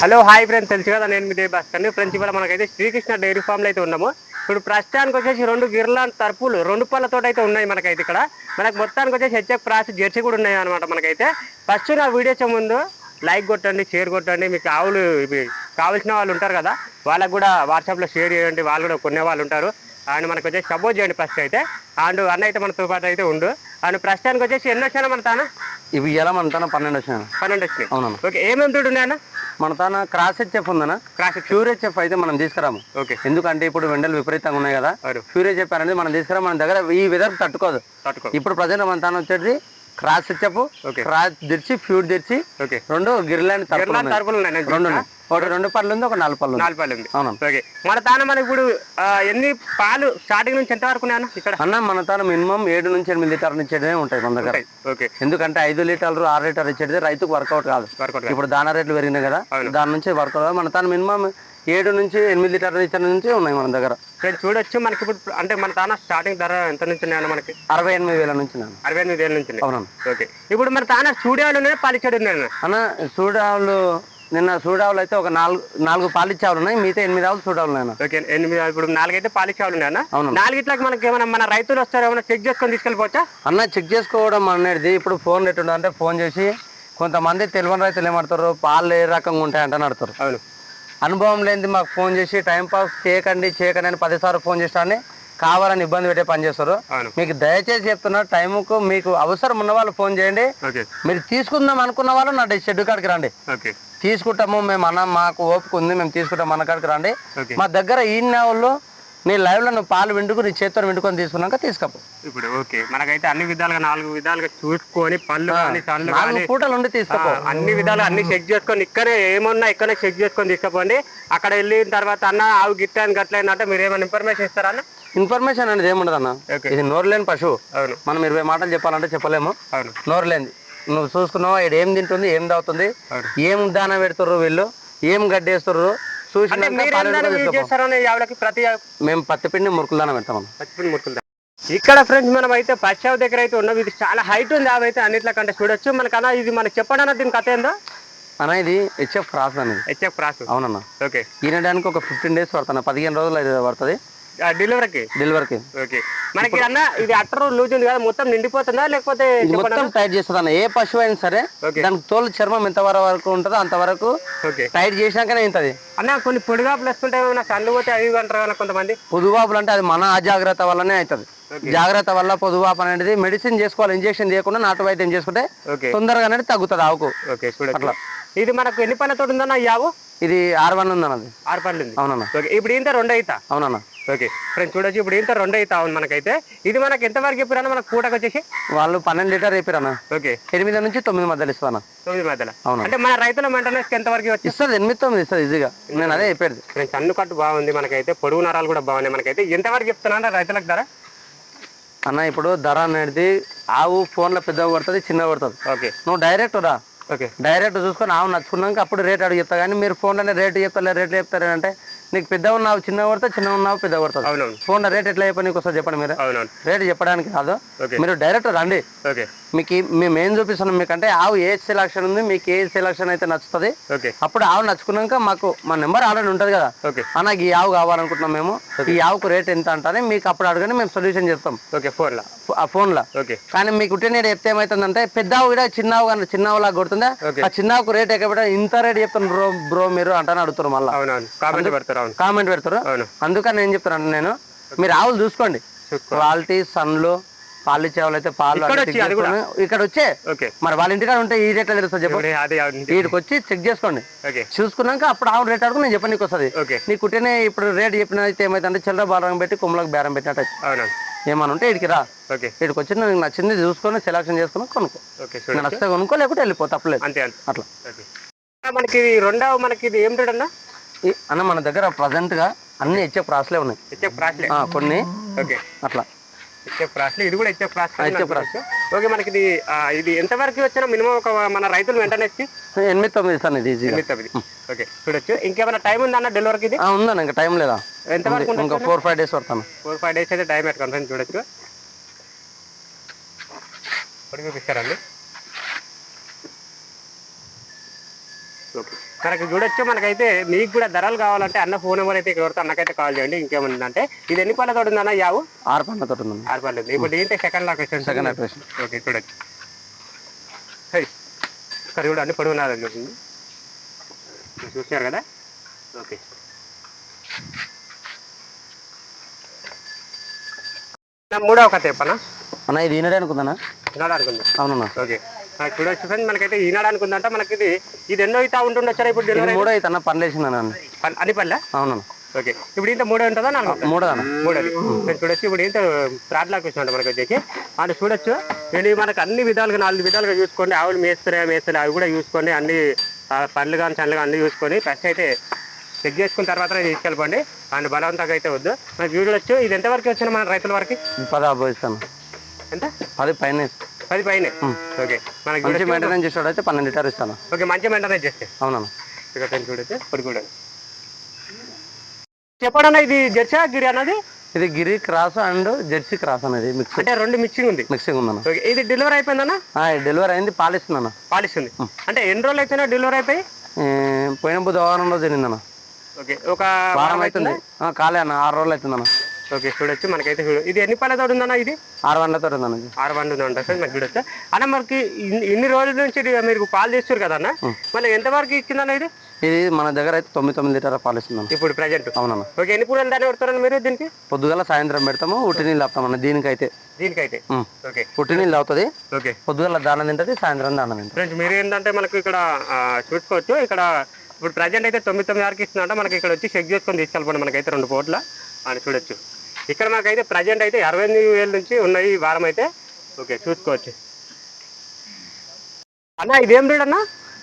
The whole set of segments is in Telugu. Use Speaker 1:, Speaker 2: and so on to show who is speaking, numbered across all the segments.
Speaker 1: Hello hi friends. తెలుసు కదా నేను మీ దేవ్ భాస్కర్. ఫ్రెండ్స్ ఇవాళ మనకైతే శ్రీకృష్ణ డైరీ ఫామ్లో అయితే ఉన్నాము. ఇప్పుడు ప్రస్తుతానికి వచ్చేసి రెండు గిర్లాన్ తరపులు రెండు పళ్ళతో అయితే ఉన్నాయి మనకైతే ఇక్కడ. మనకు మొత్తానికి వచ్చేసి హెచ్ఎఫ్ క్రాస్ జెర్సీ కూడా ఉన్నాయి అనమాట మనకైతే. ఫస్ట్ నా వీడియో వచ్చే ముందు లైక్ కొట్టండి షేర్ కొట్టండి. మీకు ఆవులు ఇవి కావాల్సిన వాళ్ళు ఉంటారు కదా వాళ్ళకు కూడా వాట్సాప్లో షేర్ చేయండి. వాళ్ళు కూడా కొనే వాళ్ళు ఉంటారు. అండ్ మనకు వచ్చేసి సపోర్ట్ చేయండి ఫస్ట్ అయితే. అండ్ అన్న అయితే మనతో పాటు అయితే ఉండు. అండ్ ప్రస్తుతానికి వచ్చేసి ఎన్ని వచ్చాను మన తాన?
Speaker 2: ఇవి ఎలా మన తాన? పన్నెండు వచ్చినాయి.
Speaker 1: పన్నెండు వచ్చినాయి. ఓకే ఏమేమి తోడు ఉన్నాయన్న?
Speaker 2: మన తాన క్రాస్ హెచ్ఎఫ్ ఉందన్న
Speaker 1: క్రాస్
Speaker 2: ప్యూర్ హెచ్ఎఫ్ అయితే మనం తీసుకురాము.
Speaker 1: ఓకే.
Speaker 2: ఎందుకంటే ఇప్పుడు వెండలు విపరీతంగా ఉన్నాయి కదా. ప్యూర్ హెచ్ఎఫ్ అనేది మనం తీసుకురా మన దగ్గర ఈ వెదర్ తట్టుకోదు.
Speaker 1: తట్టుకో
Speaker 2: ఇప్పుడు ప్రజెంట్ మన తాన వచ్చేసి క్రాస్
Speaker 1: ఓకే
Speaker 2: క్రాస్ తెచ్చి ప్యూర్
Speaker 1: ఓకే
Speaker 2: రెండు గిర్లాండ్ తరపులు ఉన్నాయి. రెండు. ఉన్నాయి. ఒకటి రెండు పళ్ళు ఉంది ఒక నాలుగు పళ్ళు
Speaker 1: నాలుగు పాలు ఉంది.
Speaker 2: అవునన్నా
Speaker 1: ఓకే మన తాన మనకి ఇప్పుడు ఎన్ని పాలు స్టార్టింగ్ నుంచి ఎంత వరకు ఇక్కడ?
Speaker 2: అన్న మన తాన మినిమం ఏడు నుంచి ఎనిమిది లీటర్లు ఇచ్చేదే ఉంటాయి మన దగ్గర.
Speaker 1: ఓకే
Speaker 2: ఎందుకంటే ఐదు లీటర్లు ఆరు లీటర్ ఇచ్చేది రైతుకు వర్కౌట్ కాదు. ఇప్పుడు దానా రేట్లు పెరిగినాయి కదా.
Speaker 1: అవును.
Speaker 2: దాని నుంచి వర్కౌట్ కాదు. మన తాన మినిమం ఏడు నుంచి ఎనిమిది లీటర్ల ఇచ్చే నుంచి ఉన్నాయి మన దగ్గర.
Speaker 1: ఫ్రెండ్స్ చూడొచ్చు మనకి ఇప్పుడు అంటే మన తాన స్టార్టింగ్ ధర ఎంత నుంచి మనకి?
Speaker 2: అరవై ఎనిమిది వేల నుంచి
Speaker 1: అరవై ఎనిమిది వేల నుంచి.
Speaker 2: అవునన్నా.
Speaker 1: ఓకే. ఇప్పుడు మన తాన స్టూడియోలు ఉన్నాయి పాలిచ్చాడు ఉన్నాయి
Speaker 2: అన్న సూడావులు నిన్న సూడావులు అయితే ఒక నాలుగు నాలుగు పాలిచ్చావులు ఉన్నాయి మిగతా ఎనిమిది ఆవులు అన్న.
Speaker 1: ఓకే ఎనిమిది ఇప్పుడు నాలుగైతే పాలిచ్చాడు ఉన్నాయన్న?
Speaker 2: అవును
Speaker 1: నాలుగిట్లకి మనకి ఏమైనా మన రైతులు వస్తారు ఏమైనా చెక్ చేసుకొని తీసుకెళ్ళిపోవచ్చా?
Speaker 2: అన్న చెక్ చేసుకోవడం అనేది ఇప్పుడు ఫోన్ అంటే ఫోన్ చేసి కొంతమంది తెలియని రైతులు ఏమంటారు పాలు ఏ రకంగా ఉంటాయంటే అడతారు
Speaker 1: అవును.
Speaker 2: అనుభవం లేనిది మాకు ఫోన్ చేసి టైం పాస్ చేయకండి చేయకండి అని పదిసార్లు ఫోన్ చేసినా కావాలని ఇబ్బంది పెట్టే పని చేస్తారు. మీకు దయచేసి చెప్తున్నా టైంకు మీకు అవసరం ఉన్న వాళ్ళు ఫోన్ చేయండి. మీరు తీసుకుందాం అనుకున్న వాళ్ళు నా షెడ్ కాడికి రండి. తీసుకుంటాము మేము అన్న మాకు ఓపిక ఉంది మేము తీసుకుంటాం మన కాడికి రండి. మా దగ్గర ఈ నెలలో నీ లైవ్లో నువ్వు పాలు విండుకు నీ చేతితో విండుకొని తీసుకున్నాక తీసుకపో.
Speaker 1: ఇప్పుడు ఓకే మనకైతే అన్ని విధాలుగా నాలుగు విధాలుగా చూసుకొని పళ్ళు కానీ సన్లు
Speaker 2: నాలుగు
Speaker 1: కానీ
Speaker 2: పూటలు ఉండి తీసుకోపో.
Speaker 1: ఆ, అన్ని విధాలు అన్ని చెక్ చేసుకొని ఇక్కడే ఏమున్నా ఇక్కడే చెక్ చేసుకొని తీసుకుపోండి. అక్కడ వెళ్ళిన తర్వాత అన్న ఆవు గిట్ట అని గట్లైంది అంటే మీరు ఏమైనా ఇన్ఫర్మేషన్ ఇస్తారా అన్న?
Speaker 2: ఇన్ఫర్మేషన్ అనేది ఏముండదు అన్న. ఇది నోరు లేని పశువు.
Speaker 1: అవును.
Speaker 2: మనం ఇరవై మాటలు చెప్పాలంటే చెప్పలేము.
Speaker 1: అవును.
Speaker 2: నోరు లేనిది నువ్వు చూసుకున్నావా ఇక్కడ ఏం తింటుంది ఏం తాగుతుంది
Speaker 1: అవును.
Speaker 2: ఏం దాన పెడుతుర్రు వీళ్ళు ఏం గడ్డేస్తుర్రు
Speaker 1: అంటే
Speaker 2: చూసినాక
Speaker 1: మీరు
Speaker 2: పాలు
Speaker 1: ఏందని
Speaker 2: విండుకొని
Speaker 1: యూజ్
Speaker 2: తీసుకోపో.
Speaker 1: చేస్తారని ఆవిడకి ప్రతి
Speaker 2: మేము పత్తి పిండి మురుకులు దాన పెడతాం.
Speaker 1: పచ్చిపిని ముట్టుకుంటాం ఇక్కడ ఫ్రెండ్స్ మనం అయితే పచ్చావు దగ్గర అయితే ఉన్నాం. ఇది చాలా హైట్ ఉంది అవి అయితే అన్నిట్ల కంటే చూడొచ్చు మనకన్నా ఇది మనకి చెప్పడం దీని కథ ఏందో?
Speaker 2: అన్న ఇది హెచ్ఎఫ్ క్రాస్ అనేది
Speaker 1: హెచ్ఎఫ్ క్రాస్
Speaker 2: అవునన్న.
Speaker 1: ఓకే.
Speaker 2: ఈనడానికి ఒక ఫిఫ్టీన్ డేస్ పడుతున్నా పదిహేను రోజులు అయితే పడుతుంది.
Speaker 1: డెలివరీకి?
Speaker 2: డెలివరీకి.
Speaker 1: ఓకే. మనకి అన్న ఇది అట్టర్ లూజ్ ఉంది కదా మొత్తం నిండిపోతుందా లేకపోతే
Speaker 2: మొత్తం టైట్ చేస్తుంది అన్న ఏ పశువు అయినా సరే దానికి తోలు చర్మం ఎంత వరకు ఉంటుందో అంతవరకు టైట్ చేసినాకనే ఇంతది.
Speaker 1: అన్న కొన్ని పొడిగా ప్లస్ ఉంటే ఏమైనా కళ్ళు పోతే అవి అంటారు కొంతమంది?
Speaker 2: పొదువాపులు అంటే అది మన అజాగ్రత్త వల్లనే అవుతుంది. జాగ్రత్త వల్ల పొదువాపు అనేది మెడిసిన్ చేసుకోవాలి ఇంజెక్షన్ చేయకుండా నాటు వైద్యం చేసుకుంటే తొందరగా అనేది తగ్గుతుంది ఆవుకు. అట్లా.
Speaker 1: ఇది మనకు ఎన్ని పళ్ళతో ఉందన్న ఈ యావు
Speaker 2: ఇది ఆరు వన్ ఉంది అన్నది
Speaker 1: ఆరు పళ్ళు ఉంది.
Speaker 2: అవునన్న.
Speaker 1: ఇప్పుడు ఇంత రెండు అవుతా
Speaker 2: అవునన్న.
Speaker 1: ఓకే. ఫ్రెండ్స్ చూడొచ్చు. ఇప్పుడు ఇంత రెండు అవుతా ఉంది మనకైతే. ఇది మనకి ఎంత వరకు చెప్పారన్న మనకు పూటకు వచ్చేసి?
Speaker 2: వాళ్ళు పన్నెండు లీటర్ చెప్పారన్న.
Speaker 1: ఓకే.
Speaker 2: ఎనిమిది నుంచి తొమ్మిది మధ్యలో ఇస్తాను.
Speaker 1: తొమ్మిది మధ్యలో.
Speaker 2: అవును.
Speaker 1: అంటే మన రైతుల మెయింటెనెన్స్ ఎంత వరకు వచ్చి
Speaker 2: ఇస్తుంది ఎనిమిది తొమ్మిది ఇస్తుంది ఈజీగా. నేను అదే చెప్పేది.
Speaker 1: ఫ్రెండ్స్ అన్ను కట్టు బాగుంది మనకైతే. పొడుగు నరాలు కూడా బాగున్నాయి మనకైతే. ఎంత వరకు చెప్తున్నా రైతులకు ధర?
Speaker 2: అన్న ఇప్పుడు ధర అనేది ఆవు ఫోన్లో పెద్దగా పడుతుంది చిన్నగా పడుతుంది
Speaker 1: ఓకే.
Speaker 2: నువ్వు డైరెక్ట్ రా.
Speaker 1: ఓకే.
Speaker 2: డైరెక్ట్ చూసుకొని ఆవు నచ్చుకున్నాక అప్పుడు రేట్ అడిగి చెప్తా కానీ మీరు ఫోన్లోనే రేట్ చెప్తారు రేట్ చెప్తారు అంటే నీకు పెద్ద ఉన్నావు చిన్న పడితే చిన్న ఉన్నావు పెద్ద పడుతుంది
Speaker 1: అవునవును.
Speaker 2: ఫోన్లో రేట్ ఎట్లా చెప్పని నీకు వస్తుంది చెప్పండి మీరు.
Speaker 1: అవునవును.
Speaker 2: రేట్ చెప్పడానికి కాదు మీరు డైరెక్ట్ రండి.
Speaker 1: ఓకే.
Speaker 2: మీకు మేము ఏం చూపిస్తున్నాం? మీకంటే ఆవు ఏ సెలక్షన్ ఉంది మీకు ఏ సెలక్షన్ అయితే నచ్చుతుంది అప్పుడు ఆవు నచ్చుకున్నాక మాకు మా నెంబర్ ఆల్రెడీ ఉంటుంది కదా.
Speaker 1: ఓకే.
Speaker 2: అన్న ఈ ఆవు కావాలనుకుంటున్నాం మేము. ఈ ఆవుకు రేట్ ఎంత అంటానే మీకు అప్పుడు అడగని మేము సొల్యూషన్ చెప్తాం
Speaker 1: ఓకే ఫోన్లో?
Speaker 2: ఆ ఫోన్లో.
Speaker 1: ఓకే.
Speaker 2: కానీ మీకు ఉట్టిన చెప్తే ఏమవుతుందంటే పెద్ద ఆవు కూడా చిన్న ఆవు కానీ చిన్న ఆవులా కొడుతుందా?
Speaker 1: ఓకే.
Speaker 2: ఆ చిన్న ఆవుకు రేట్ ఎక్కడ ఇంత రేట్ చెప్తాను బ్రో బ్రో మీరు అంటానే అడుగుతారు మళ్ళీ.
Speaker 1: కామెంట్ పెడతారు
Speaker 2: కామెంట్ పెడతారు. అందుకని ఏం చెప్తాను నేను. మీరు ఆవులు చూసుకోండి.
Speaker 1: చూసుకో
Speaker 2: క్వాలిటీ సన్లు పాలు ఇచ్చే వాళ్ళు అయితే పాలు
Speaker 1: ఇక్కడ వచ్చి
Speaker 2: మరి వాళ్ళ ఇంటికాడ ఉంటే ఈ రేట్లో తెలుస్తుంది చెప్పు
Speaker 1: ఇప్పుడు అదే అవును.
Speaker 2: వీడికి వచ్చి చెక్ చేసుకోండి. చూసుకున్నాక అప్పుడు ఆవు రేట్ అడుగు నేను చెప్పని నీకు వస్తుంది. నీ కుట్టినే ఇప్పుడు రేట్ చెప్పిన అయితే ఏమైతే చిల్లర బేరం పెట్టి కుమ్మలకు బేరం పెట్టినట్టు ఏమన్నా ఉంటే ఇడికి రా. ఇక్కడికి వచ్చి నీకు నచ్చింది చూసుకొని సెలక్షన్ చేసుకుని కొనుక్కో. నేను నచ్చితే కొనుక్కో లేకపోతే వెళ్ళిపో తప్పలేదు
Speaker 1: అంతే
Speaker 2: అట్లా.
Speaker 1: మనకి ఇది రెండవ మనకి ఇది ఏం రేట్ అన్న?
Speaker 2: అన్న మన దగ్గర ప్రజెంట్గా అన్ని హెచ్ఎఫ్ ప్రాస్లే ఉన్నాయి.
Speaker 1: హెచ్ఎఫ్
Speaker 2: కొన్ని. అట్లా.
Speaker 1: క్రాస్లే ఇది కూడా
Speaker 2: HF cross.
Speaker 1: ఓకే మనకి ఇది ఇది ఎంత వరకు వచ్చినా మినిమం ఒక మన రైతులు వెంటనే వచ్చి
Speaker 2: ఎనిమిది తొమ్మిది ఇస్తాను ఇది
Speaker 1: ఎనిమిది తొమ్మిది. ఓకే చూడొచ్చు. ఇంకేమైనా టైం ఉందా అన్న డెలివరీకి ఇది?
Speaker 2: ఉందన్న ఇంకా టైం లేదా?
Speaker 1: ఎంత వరకు
Speaker 2: ఉంది. ఇంకా ఫోర్ ఫైవ్ డేస్ పడతాను
Speaker 1: ఫోర్ ఫైవ్ డేస్ అయితే టైం పెట్టుకోండి చూడొచ్చు. ఇప్పుడు చూపిస్తారండి ఓకే. మనకి చూడొచ్చు మనకైతే మీకు కూడా ధరలు కావాలంటే అన్న ఫోన్ నెంబర్ అయితే ఇక్కడ అన్నకైతే కాల్ చేయండి ఇంకేముందంటే. ఇది ఎన్ని పళ్ళతో ఉందన్న యావు?
Speaker 2: ఆరు పండ్లతో ఉందండి
Speaker 1: ఆరు పర్లేదు ఇప్పుడు దీంతో సెకండ్ లాక్ వచ్చాను
Speaker 2: సెకండ్ ఆపరేషన్
Speaker 1: ఓకే చూడొచ్చు. హై ఇక్కడ చూడండి పొడవు నాది ఉంటుంది చూసారు కదా? ఓకే. మూడవ కథ చెప్పనా?
Speaker 2: అన్న ఇది ఈనడే అనుకుందానా
Speaker 1: ఈనాడు అనుకుందాం
Speaker 2: అవునన్నా.
Speaker 1: ఓకే. చూడొచ్చు ఫ్రెండ్ మనకైతే ఈనాడు అనుకుందంట మనకి ఇది ఇది ఎన్నో ఇతా ఉంటుండొచ్చారా ఇప్పుడు
Speaker 2: ఇది
Speaker 1: డెలివరీ
Speaker 2: మూడో అయితే? అన్న పండ్లు వేసిందన్న
Speaker 1: అని పల్లె
Speaker 2: అవునన్నా.
Speaker 1: ఓకే. ఇప్పుడు ఇంత మూడో ఉంటుందా నాలుగు
Speaker 2: మూడో అన్న.
Speaker 1: మూడోది. చూడొచ్చు. ఇప్పుడు ఏంటో ఫ్రాడ్ లాక్ వచ్చినట్టు మనకి వచ్చేసి అది చూడొచ్చు. నేను మనకు అన్ని విధాలుగా నాలుగు విధాలుగా చూసుకోండి. ఆవులు మేస్తారా మేస్తారా అవి కూడా చూసుకోండి. అన్ని పండ్లు కానీ చండ్లు కానీ అన్ని చూసుకొని ఫస్ట్ అయితే చెక్ చేసుకున్న తర్వాత తీసుకెళ్ళిపోండి. అండ్ బలవంతంగా అయితే వద్దు. మనకి చూడొచ్చు. ఇది ఎంతవరకు వచ్చిన మన రైతుల వరకు?
Speaker 2: పది
Speaker 1: ఎంత?
Speaker 2: పది పైన.
Speaker 1: పది పైన. ఓకే. మనకి
Speaker 2: మంచి మెయింటెనెన్స్ చేసాడు అయితే పన్నెండు లీటర్ ఇస్తాను.
Speaker 1: ఓకే మంచి మెయింటెనెన్స్ చేస్తే
Speaker 2: అవునన్నా
Speaker 1: ఇప్పుడు కూడా చెప్పడన్నా ఇది జెర్సా గిరి అన్నది?
Speaker 2: ఇది గిరి క్రాస్ అండ్ జెర్సీ క్రాస్ అనేది మిక్స్
Speaker 1: అంటే రెండు మిక్సింగ్ ఉంది.
Speaker 2: మిక్సింగ్ ఉందన్న.
Speaker 1: ఓకే ఇది డెలివరీ అయిపోయిందన్నా?
Speaker 2: డెలివరీ అయింది పాలిస్తుందన్న.
Speaker 1: పాలిస్తుంది. అంటే ఎన్ని రోజులు అయిపోయినా డెలివరీ అయిపోయి?
Speaker 2: పోయిన బుధవారంలో జరిగిందన్న
Speaker 1: ఓకే ఒక
Speaker 2: వారం అవుతుంది. కాలే అన్న ఆరు రోజులు అవుతుందన్న.
Speaker 1: ఓకే చూడొచ్చు. మనకైతే చూడు ఇది ఎన్ని పళ్ళతో ఉందన్న ఇది?
Speaker 2: ఆరు వందలతో ఉందన్న.
Speaker 1: ఆరు వందలు ఉందంట సార్ మనకి చూడొచ్చు. అన్న మనకి ఇన్ని- రోజుల నుంచి మీరు పాలు తీస్తారు కదా అన్న? మళ్ళీ ఎంతవరకు ఇచ్చిందన్న ఇది?
Speaker 2: ఇది మన దగ్గర అయితే తొమ్మిది తొమ్మిది లీటర్ పాలిస్తుందన్న
Speaker 1: ఇప్పుడు ప్రజెంట్
Speaker 2: అవునన్న.
Speaker 1: ఓకే ఎన్ని పూటలు దాన్ని పెడతారన్న మీరు దీనికి?
Speaker 2: పొద్దుగల సాయంత్రం పెడతాము ఉట్టి నీళ్ళు ఆపుతామన్న దీనికైతే.
Speaker 1: దీనికైతే. ఓకే.
Speaker 2: ఉట్టి నీళ్ళు అవుతుంది
Speaker 1: ఓకే.
Speaker 2: పొద్దుగల దానం తింటది సాయంత్రం దానం తింటది.
Speaker 1: ఫ్రెండ్స్ మీరు ఏంటంటే మనకి ఇక్కడ చూసుకోవచ్చు. ఇక్కడ ఇప్పుడు ప్రజెంట్ అయితే తొమ్మిది తొమ్మిది వరకు ఇస్తుందంట. మనకి ఇక్కడ వచ్చి చెక్ చేసుకొని తీసుకెళ్ళిపోండి. మనకైతే రెండు కోట్ల అని చూడొచ్చు. ఇక్కడ మనకైతే ప్రజెంట్ అయితే అరవై ఎనిమిది వేల నుంచి ఉన్నాయి ఈ వారం అయితే ఓకే చూసుకోవచ్చు. అన్న ఇదేం బ్రీడ్ అన్న?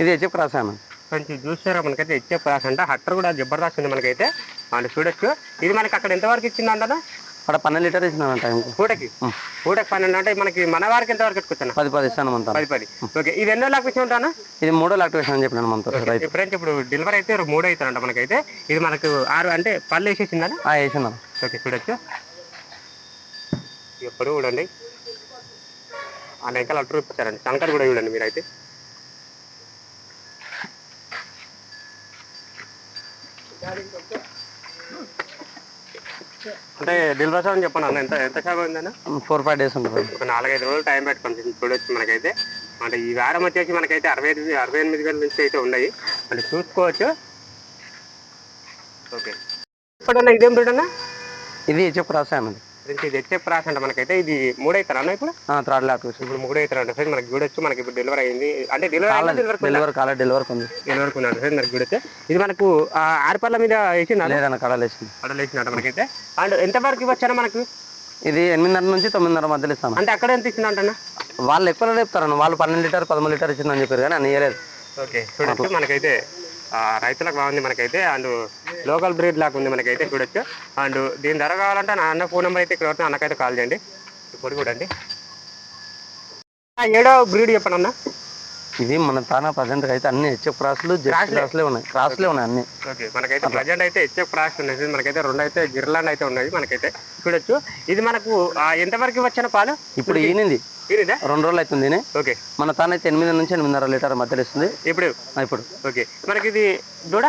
Speaker 2: ఇది హెచ్ఎఫ్ క్రాస్ అన్న.
Speaker 1: కొంచెం చూసారా మనకైతే ప్రాస్ అంట. హట్టర్ కూడా జబర్దస్త్ ఉంది మనకైతే. అని చూడొచ్చు. ఇది మనకి అక్కడ ఎంతవరకు ఇచ్చిందంట
Speaker 2: అక్కడ పన్నెండు లీటర్ టైంకు
Speaker 1: పూటకి? పూటకి పన్నెండు అంటే మనకి మన వారికి ఎంతవరకు ఎత్తుకొచ్చాను
Speaker 2: పది పది ఇస్తాను మనతో
Speaker 1: పది పది. ఓకే ఇది ఎన్నో లాక్ ఇచ్చి ఉంటానా
Speaker 2: ఇది మూడో యాక్టివేషన్ అని చెప్పినాను మనతో
Speaker 1: ఫ్రెండ్స్ ఇప్పుడు డెలివరీ అయితే మూడు అవుతారంట మనకైతే. ఇది మనకు ఆరు అంటే పళ్ళు వేసేసిందని
Speaker 2: ఆ, వేసినాను
Speaker 1: ఓకే చూడొచ్చు. ఎప్పుడు చూడండి. ఆ వెంకలు అట్టు చూపించారండి. శంకర్ కూడా చూడండి మీరైతే. అంటే డెలివరీ అని చెప్పండి అన్న. ఎంత ఎంత శాతం అయిందన్న
Speaker 2: ఫోర్ ఫైవ్ డేస్ ఉంటుంది.
Speaker 1: ఒక నాలుగైదు రోజులు టైం పెట్టుకోండి చూడొచ్చు మనకైతే. అంటే ఈ వారం వచ్చేసి మనకైతే అరవై ఎనిమిది అరవై ఎనిమిది వేల నుంచి అయితే ఉన్నాయి. అంటే చూసుకోవచ్చు. ఓకే. ఇదేం బ్రీడ్ అన్న?
Speaker 2: ఇది హెచ్ఎఫ్ క్రాస్ అన్నది
Speaker 1: ఇది ప్రాస అంటే మనకైతే ఇది మూడు అవుతారా అన్న ఇప్పుడు?
Speaker 2: థర్డ్ యాక్టివేషన్
Speaker 1: ఇప్పుడు మూడు అవుతారు అంటే సార్ మనకి చూడొచ్చు మనకి ఇప్పుడు డెలివరీ అయింది. అంటే డెలివరీ డెలివరీ
Speaker 2: కాలే డెలివరీ ఉంది?
Speaker 1: డెలివరీ ఉన్నాడు సార్ మనకి చూడొచ్చు ఇది మనకు ఆరుపల్ల మీద వేసిందా
Speaker 2: లేదన్న కడాలు వేసింది.
Speaker 1: అడలు వేసినట్టు మనకైతే. అండ్ ఎంత వరకు ఇవ్వచ్చానా మనకు?
Speaker 2: ఇది ఎనిమిదిన్నర నుంచి తొమ్మిదిన్నర మధ్యలో ఇస్తాను.
Speaker 1: అంటే అక్కడ ఎంత ఇచ్చింది అంటన్నా
Speaker 2: వాళ్ళు ఎక్కువ చెప్తారన్న వాళ్ళు పన్నెండు లీటర్ పదమూడు లీటర్ ఇచ్చిందని చెప్పారు కానీ అని ఇవ్వలేదు
Speaker 1: ఓకే మనకైతే రైతులకు బాగుంది మనకైతే. అండ్ లోకల్ బ్రీడ్ లాగా ఉంది మనకైతే చూడొచ్చు. అండ్ దీని ధర కావాలంటే నా అన్న ఫోన్ నెంబర్ అయితే ఇక్కడ వస్తే అన్నకైతే కాల్ చేయండి. ఇప్పుడు చూడండి. ఏడో బ్రీడ్ చెప్పండి అన్న.
Speaker 2: ఇది మన తానా ప్రజెంట్ అయితే అన్ని హెచ్ఎఫ్ క్రాస్లు జెర్సీ
Speaker 1: క్రాస్లే.
Speaker 2: ఉన్నాయి. క్రాస్లే ఉన్నాయి అన్ని.
Speaker 1: ఓకే మనకైతే ప్రజెంట్ అయితే హెచ్ఎఫ్ క్రాస్ ఉన్నది మనకైతే రెండు అయితే గిర్లాండ్ అయితే ఉన్నాయి. మనకైతే చూడొచ్చు. ఇది మనకు ఎంతవరకు వచ్చిన పాలు?
Speaker 2: ఇప్పుడు ఈనింది. రెండు రోజులు అవుతుంది.
Speaker 1: ఓకే.
Speaker 2: మన తాన అయితే ఎనిమిది నుంచి ఎనిమిదిన్నర లీటర్ మధ్యలో ఇస్తుంది
Speaker 1: ఇప్పుడు
Speaker 2: ఇప్పుడు.
Speaker 1: ఓకే. మనకి ఇది దూడ?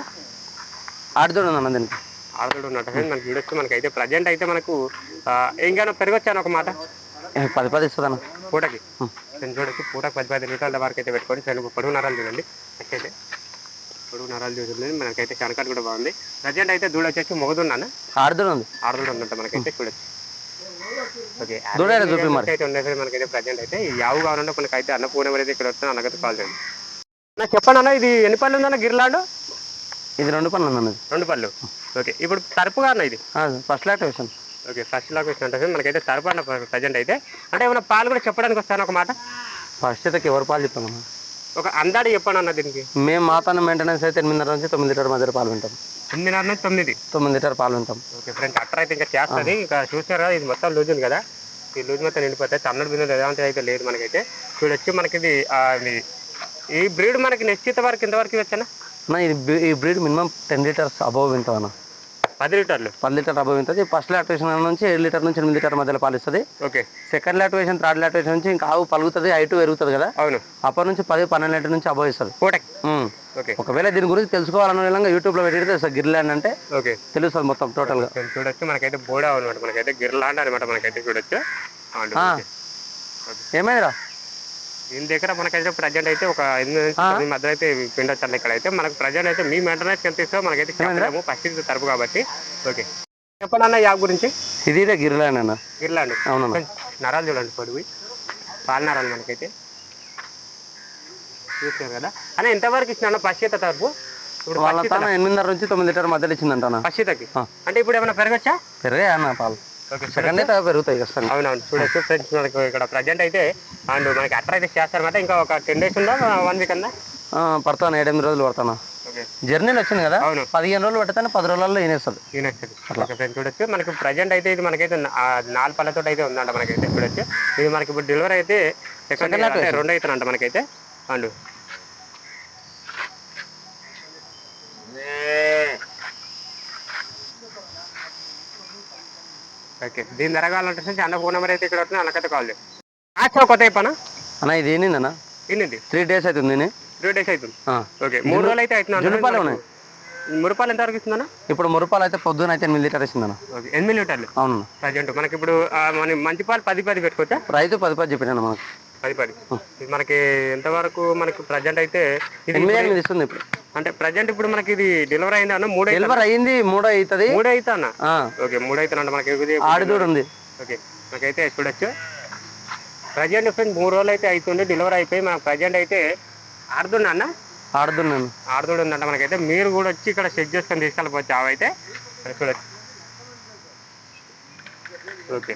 Speaker 2: ఆడిదోడు అన్న దీనికి.
Speaker 1: ఆల్రెడీ ఉన్నట్టు మనకి చూడొచ్చు. మనకైతే ప్రజెంట్ అయితే మనకు ఇంకా పెరగొచ్చాను ఒక మాట?
Speaker 2: పది పది ఇస్తుంది అన్న
Speaker 1: పూటకి నేను చూడొచ్చు. పూటకి పది పది లీటర్ల వరకు అయితే పెట్టుకొని సరే పొడుగు నరాలు చూడండి. అయితే పొడుగు నరాలు చూడండి. మనకైతే కనకట్ కూడా బాగుంది. ప్రజెంట్ అయితే దూడ వచ్చేసి మొగదున్నాను?
Speaker 2: ఆడిదోడు ఉంది.
Speaker 1: ఆరుదూడ ఉన్నట్టు మనకైతే చూడొచ్చు. ఓకే. అయితే మనకైతే ప్రజెంట్ అయితే యావు కావాలంటే మనకైతే ఇక్కడ వస్తున్నా కాల్ చేయండి. నాకు చెప్పండి అన్న ఇది ఎన్ని పళ్ళు ఉందన్న గిర్లాడు?
Speaker 2: ఇది రెండు అన్నది
Speaker 1: రెండు పళ్ళు. ఓకే ఇప్పుడు తరపుగా అన్న ఇది.
Speaker 2: ఫస్ట్ యాక్టివేషన్
Speaker 1: ఓకే ఫస్ట్ లాగా వచ్చినట్టు మనకైతే తరపు అన్న ప్రజెంట్ అయితే. అంటే ఏమైనా పాలు కూడా చెప్పడానికి వస్తాను ఒక మాట?
Speaker 2: ఫస్ట్ అయితే ఎవరు పాలు చెప్తామన్న
Speaker 1: ఒక అందాడి చెప్పండి అన్న దీనికి.
Speaker 2: మేము మా తాన మెయింటెనెన్స్ అయితే ఎనిమిదిన్నర నుంచి తొమ్మిది లీటర్ మధ్యలో పాలు వింటాం.
Speaker 1: తొమ్మిదిన్నర నుంచి తొమ్మిది.
Speaker 2: తొమ్మిది లీటర్ పాలు వింటాం.
Speaker 1: ఓకే ఫ్రెండ్స్ అట్టర్ అయితే ఇంకా చేస్తుంది. ఇంకా చూసారు కదా ఇది మొత్తం లూజ్ ఉంది కదా. ఈ లూజ్ మొత్తం నిండిపోతాయి తమిళ బిందు ఎలాంటి అయితే లేదు మనకైతే. చూడొచ్చు మనకి ఇది. ఈ బ్రీడ్ మనకి నిశ్చిత వరకు ఇంతవరకు వచ్చానా
Speaker 2: అన్న? ఇది ఈ breed minimum ten litres above వింటాం అన్న.
Speaker 1: పది లీటర్లు?
Speaker 2: పది లీటర్ అబవ్ ఉంటుంది ఫస్ట్ లాక్టేషన్ నుంచి ఏడు లీటర్ నుంచి ఎనిమిది లీటర్ మధ్యలో పాలిస్తుంది.
Speaker 1: Okay.
Speaker 2: Second lactation third lactation నుంచి ఇంకా ఆవు పలుగుతుంది హైట్ పెరుగుతుంది కదా.
Speaker 1: అవును.
Speaker 2: అప్పటి నుంచి పది పన్నెండు లీటర్ నుంచి అబవ్ ఇస్తుంది.
Speaker 1: ఓకే.
Speaker 2: ఒకవేళ దీని గురించి తెలుసుకోవాలన్న విధంగా యూట్యూబ్లో పెట్టి తెలుస్తుంది గిర్లాండ్ అంటే
Speaker 1: ఓకే.
Speaker 2: తెలుస్తుంది మొత్తం టోటల్గా
Speaker 1: ఇక్కడ చూడొచ్చు. మనకైతే బోడా అనమాట మనకైతే గిర్లాండ్ అనమాట మనకైతే చూడొచ్చు.
Speaker 2: ఏమైందిరా?
Speaker 1: దీని దగ్గర మనకైతే ప్రజెంట్ అయితే ఒక ఎనిమిది నుంచి. తొమ్మిది మధ్య అయితే పిండొచ్చు ఇక్కడ అయితే మనకు ప్రజెంట్ అయితే మీ మెయింటెనెన్స్ ఎంత ఇస్తామో మనకైతే చెప్పలేము పరిస్థితి తరపు కాబట్టి. ఓకే. చెప్పండి అన్న యాప్ గురించి.
Speaker 2: ఇది గిర్లాండ్ అన్న.
Speaker 1: గిర్లాండ్. కొంచెం నరాలు చూడండి పొడివి పాల నరాలు మనకైతే. చూసారు కదా. అన్న ఎంతవరకు ఇచ్చినా పశ్చిత తరపు? ఇప్పుడు
Speaker 2: వాళ్ళ ఎనిమిదిన్నర నుంచి తొమ్మిది లీటర్ మధ్యలో ఇచ్చిందంట
Speaker 1: పశ్చితకి. అంటే ఇప్పుడు ఏమైనా పెరగచ్చా?
Speaker 2: పెరిగాయి అన్న పాలు. సెకండ్ అయితే పెరుగుతాయి ఖచ్చితంగా
Speaker 1: అవునవును చూడొచ్చు. ఫ్రెండ్స్ మనకు ఇక్కడ ప్రజెంట్ అయితే అండ్ మనకి అట్రా అయితే చేస్తారన్నమాట ఇంకా ఒక టెన్ డేస్ ఉందా వన్ వీక్ అందా
Speaker 2: పడతాను ఏడెనిమిది రోజులు పడతాను.
Speaker 1: ఓకే.
Speaker 2: జర్నీలు వచ్చింది కదా?
Speaker 1: అవును.
Speaker 2: పదిహేను రోజులు పడితేనే పది రోజులలో ఈనేస్తుంది.
Speaker 1: ఫ్రెండ్స్ చూడొచ్చు. మనకి ప్రజెంట్ అయితే ఇది మనకైతే నాలుగు పళ్ళతో అయితే ఉందంట మనకైతే చూడొచ్చు. ఇది మనకి ఇప్పుడు డెలివరీ అయితే సెకండ్ రెండు అవుతుందంట మనకైతే. And okay. దీని ధర కావాలంటే సార్ అన్న ఫోన్ నెంబర్ అయితే ఇక్కడ వస్తుంది అన్నకైతే కాల్ చేయండి ఆచా కొత్త అయిపోనా
Speaker 2: అన్న ఇది ఏంటన్నా
Speaker 1: ఏంటి
Speaker 2: త్రీ డేస్ అవుతుంది దీని.
Speaker 1: త్రీ డేస్ అవుతుంది. ఓకే. మూడు రోజులు అయితే అవుతుంది
Speaker 2: జున్నుపాలు ఉన్నాయి?
Speaker 1: మురుపాలు ఎంత వరకు ఇస్తుందన్నా?
Speaker 2: ఇప్పుడు మురుపాలు అయితే పొద్దున అయితే ఎనిమిది లీటర్ ఇస్తుందన్న.
Speaker 1: ఓకే. ఎనిమిది లీటర్లు?
Speaker 2: అవును
Speaker 1: ప్రజెంట్ మనకి ఇప్పుడు మంచి పాలు పది పది పెట్టుకోవచ్చా?
Speaker 2: రైతు పది పది చెప్పినాను మనకు.
Speaker 1: పది పది. ఇది మనకి ఎంతవరకు మనకి ప్రజెంట్ అయితే ఇది
Speaker 2: ఎనిమిది ఎనిమిది ఇస్తుంది ఇప్పుడు.
Speaker 1: అంటే ప్రజెంట్ ఇప్పుడు మనకి ఇది డెలివరీ అయింది అన్న? మూడు
Speaker 2: డెలివరీ అయ్యింది మూడో అవుతుంది.
Speaker 1: మూడు అయితే అన్న? ఓకే మూడు అయితే అన్న మనకి ఇది
Speaker 2: ఆడిదూడు ఉంది.
Speaker 1: ఓకే మనకైతే చూడొచ్చు. ప్రజెంట్ ఫ్రెండ్ మూడు రోజులు అయితే అవుతుంది డెలివరీ అయిపోయి మనకు ప్రజెంట్ అయితే ఆడుతున్నా అన్న?
Speaker 2: ఆడుతున్నాను
Speaker 1: ఆడుతుడు ఉందంట మనకైతే? మీరు కూడా వచ్చి ఇక్కడ చెక్ చేసుకొని తీసుకెళ్ళిపోవచ్చు. అవైతే చూడొచ్చు. ఓకే.